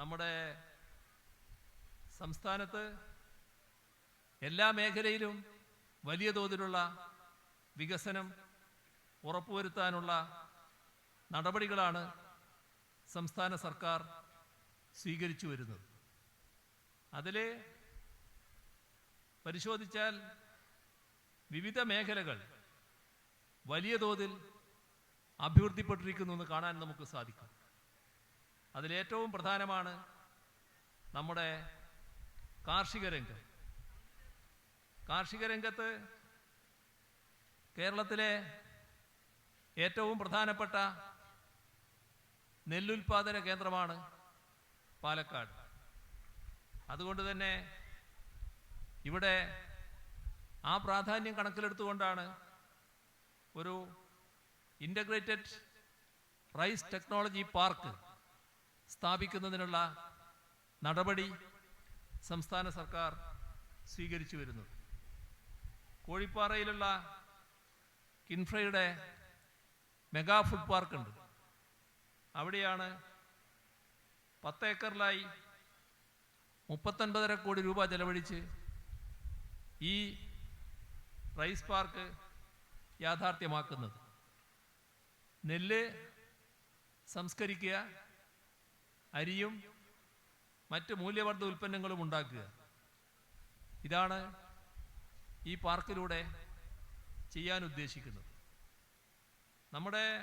നമ്മുടെ സംസ്ഥാനത്ത് എല്ലാ മേഖലയിലും വലിയ തോതിലുള്ള വികസനം ഉറപ്പുവരുത്താനുള്ള നടപടികളാണ് സംസ്ഥാന സർക്കാർ സ്വീകരിച്ചു വരുന്നത്. അതിൽ പരിശോധിച്ചാൽ വിവിധ മേഖലകൾ വലിയ തോതിൽ അഭിവൃദ്ധിപ്പെട്ടിരിക്കുന്നു എന്ന് കാണാൻ നമുക്ക് സാധിക്കും. അതിലേറ്റവും പ്രധാനമാണ് നമ്മുടെ കാർഷിക രംഗം. കാർഷിക രംഗത്ത് കേരളത്തിലെ ഏറ്റവും പ്രധാനപ്പെട്ട നെല്ലുൽപാദന കേന്ദ്രമാണ് പാലക്കാട്. അതുകൊണ്ട് തന്നെ ഇവിടെ ആ പ്രാധാന്യം കണക്കിലെടുത്തുകൊണ്ടാണ് ഒരു ഇന്റഗ്രേറ്റഡ് റൈസ് ടെക്നോളജി പാർക്ക് സ്ഥാപിക്കുന്നതിനുള്ള നടപടി സംസ്ഥാന സർക്കാർ സ്വീകരിച്ചു വരുന്നത് കോഴിപ്പാറയിലുള്ള കിൻഫ്രയുടെ മെഗാ ഫുഡ് പാർക്കുണ്ട് അവിടെയാണ് പത്ത് ഏക്കറിലായി മുപ്പത്തൊൻപതര കോടി രൂപ ചെലവഴിച്ച് ഈ റൈസ് പാർക്ക് യാഥാർത്ഥ്യമാക്കുന്നത്. നെല്ല് സംസ്കരിക്കുക അരിയും മറ്റ് മൂല്യവർദ്ധ ഉൽപ്പന്നങ്ങളും ഉണ്ടാക്കുക. ഇതാണ് ഈ പാർക്കിലൂടെ ചെയ്യാൻ ഉദ്ദേശിക്കുന്നത്. നമ്മുടെ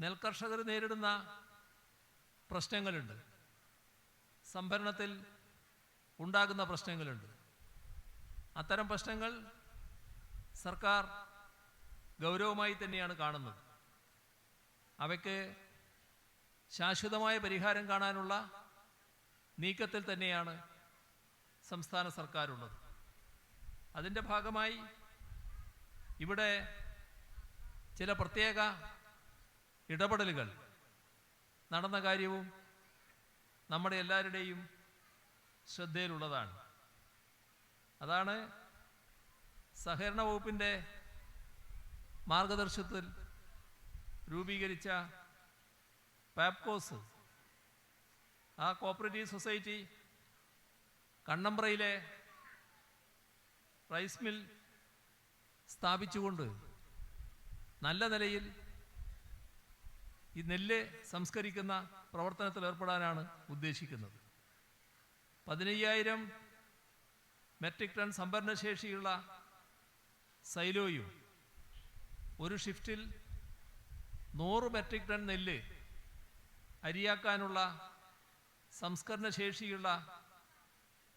നെൽകർഷകർ നേരിടുന്ന പ്രശ്നങ്ങളുണ്ട്. സംഭരണത്തിൽ ഉണ്ടാകുന്ന പ്രശ്നങ്ങളുണ്ട്. അത്തരം പ്രശ്നങ്ങൾ സർക്കാർ ഗൗരവമായി തന്നെയാണ് കാണുന്നത്. അവയ്ക്ക് ശാശ്വതമായ പരിഹാരം കാണാനുള്ള നീക്കത്തിൽ തന്നെയാണ് സംസ്ഥാന സർക്കാരുള്ളത്. അതിന്റെ ഭാഗമായി ഇവിടെ ചില പ്രത്യേക ഇടപെടലുകൾ നടന്ന കാര്യവും നമ്മുടെ എല്ലാവരുടെയും ശ്രദ്ധയിലുള്ളതാണ്. അതാണ് സഹകരണ വകുപ്പിന്റെ മാർഗദർശത്തിൽ രൂപീകരിച്ച പാപ്കോസ്. ആ കോപ്പറേറ്റീവ് സൊസൈറ്റി കണ്ണമ്പ്രയിലെ റൈസ് മിൽ സ്ഥാപിച്ചുകൊണ്ട് നല്ല നിലയിൽ ഈ നെല്ല് സംസ്കരിക്കുന്ന പ്രവർത്തനത്തിൽ ഏർപ്പെടാനാണ് ഉദ്ദേശിക്കുന്നത്. പതിനയ്യായിരം മെട്രിക് ടൺ സംഭരണശേഷിയുള്ള സൈലോയും ഒരു ഷിഫ്റ്റിൽ നൂറ് മെട്രിക് ടൺ നെല്ല് അരിയാക്കാനുള്ള സംസ്കരണ ശേഷിയുള്ള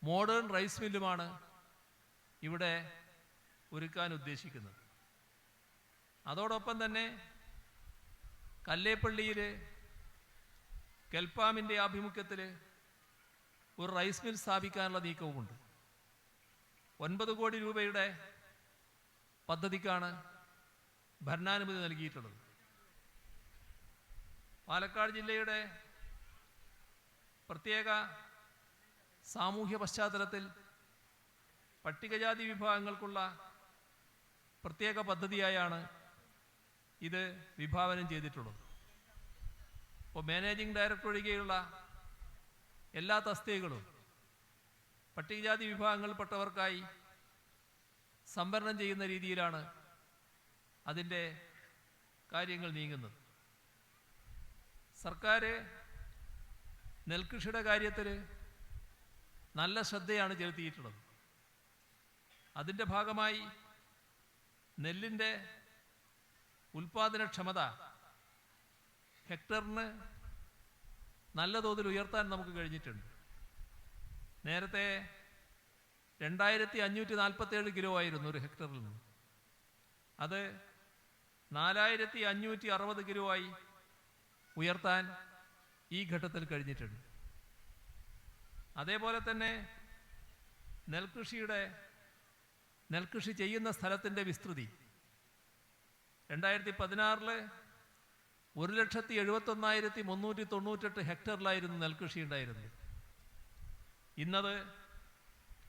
മോഡേൺ റൈസ് മില്ലുമാണ് ഇവിടെ ഒരുക്കാൻ ഉദ്ദേശിക്കുന്നത്. അതോടൊപ്പം തന്നെ കല്ലേപ്പള്ളിയിൽ കെൽപ്പാമിന്റെ ആഭിമുഖ്യത്തിൽ ഒരു റൈസ് മിൽ സ്ഥാപിക്കാനുള്ള നീക്കവുമുണ്ട്. ഒൻപത് കോടി രൂപയുടെ പദ്ധതിക്കാണ് ഭരണാനുമതി നൽകിയിട്ടുള്ളത്. പാലക്കാട് ജില്ലയുടെ പ്രത്യേക സാമൂഹ്യ പശ്ചാത്തലത്തിൽ പട്ടികജാതി വിഭാഗങ്ങൾക്കുള്ള പ്രത്യേക പദ്ധതിയായാണ് ഇത് വിഭാവനം ചെയ്തിട്ടുള്ളത്. ഇപ്പോൾ മാനേജിംഗ് ഡയറക്ടർ ഒഴികെയുള്ള എല്ലാ തസ്തികകളും പട്ടികജാതി വിഭാഗങ്ങളിൽപ്പെട്ടവർക്കായി സംവരണം ചെയ്യുന്ന രീതിയിലാണ് അതിന്റെ കാര്യങ്ങൾ നീങ്ങുന്നത്. സർക്കാർ നെൽകൃഷിയുടെ കാര്യത്തിൽ നല്ല ശ്രദ്ധയാണ് ചെലുത്തിയിട്ടുള്ളത്. അതിന്റെ ഭാഗമായി നെല്ലിന്റെ ഉൽപാദനക്ഷമത ഹെക്ടറിന് നല്ല തോതിൽ ഉയർത്താൻ നമുക്ക് കഴിഞ്ഞിട്ടുണ്ട്. നേരത്തെ രണ്ടായിരത്തി അഞ്ഞൂറ്റി നാൽപ്പത്തേഴ് കിലോ ആയിരുന്നു ഒരു ഹെക്ടറിൽ നിന്ന്. അത് നാലായിരത്തി അഞ്ഞൂറ്റി അറുപത് കിലോ ആയി ഉയർത്താൻ ഈ ഘട്ടത്തിൽ കഴിഞ്ഞിട്ടുണ്ട്. അതേപോലെ തന്നെ നെൽകൃഷിയുടെ നെൽകൃഷി ചെയ്യുന്ന സ്ഥലത്തിന്റെ വിസ്തൃതി. രണ്ടായിരത്തി പതിനാറിൽ ഒരു ലക്ഷത്തി എഴുപത്തൊന്നായിരത്തി മുന്നൂറ്റി തൊണ്ണൂറ്റെട്ട് ഹെക്ടറിലായിരുന്നു നെൽകൃഷി ഉണ്ടായിരുന്നത്. ഇന്നത്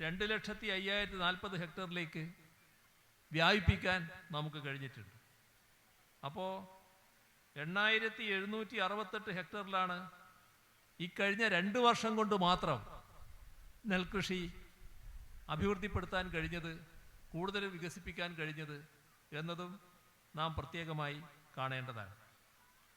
രണ്ട് ലക്ഷത്തി അയ്യായിരത്തി നാൽപ്പത് ഹെക്ടറിലേക്ക് വ്യാപിപ്പിക്കാൻ നമുക്ക് കഴിഞ്ഞിട്ടുണ്ട്. അപ്പോൾ എണ്ണായിരത്തി എഴുന്നൂറ്റി അറുപത്തെട്ട് ഹെക്ടറിലാണ് ഈ കഴിഞ്ഞ രണ്ട് വർഷം കൊണ്ട് മാത്രം നെൽകൃഷി അഭിവൃദ്ധിപ്പെടുത്താൻ കഴിഞ്ഞത് കൂടുതൽ വികസിപ്പിക്കാൻ കഴിഞ്ഞത് എന്നതും നാം പ്രത്യേകമായി കാണേണ്ടതാണ്.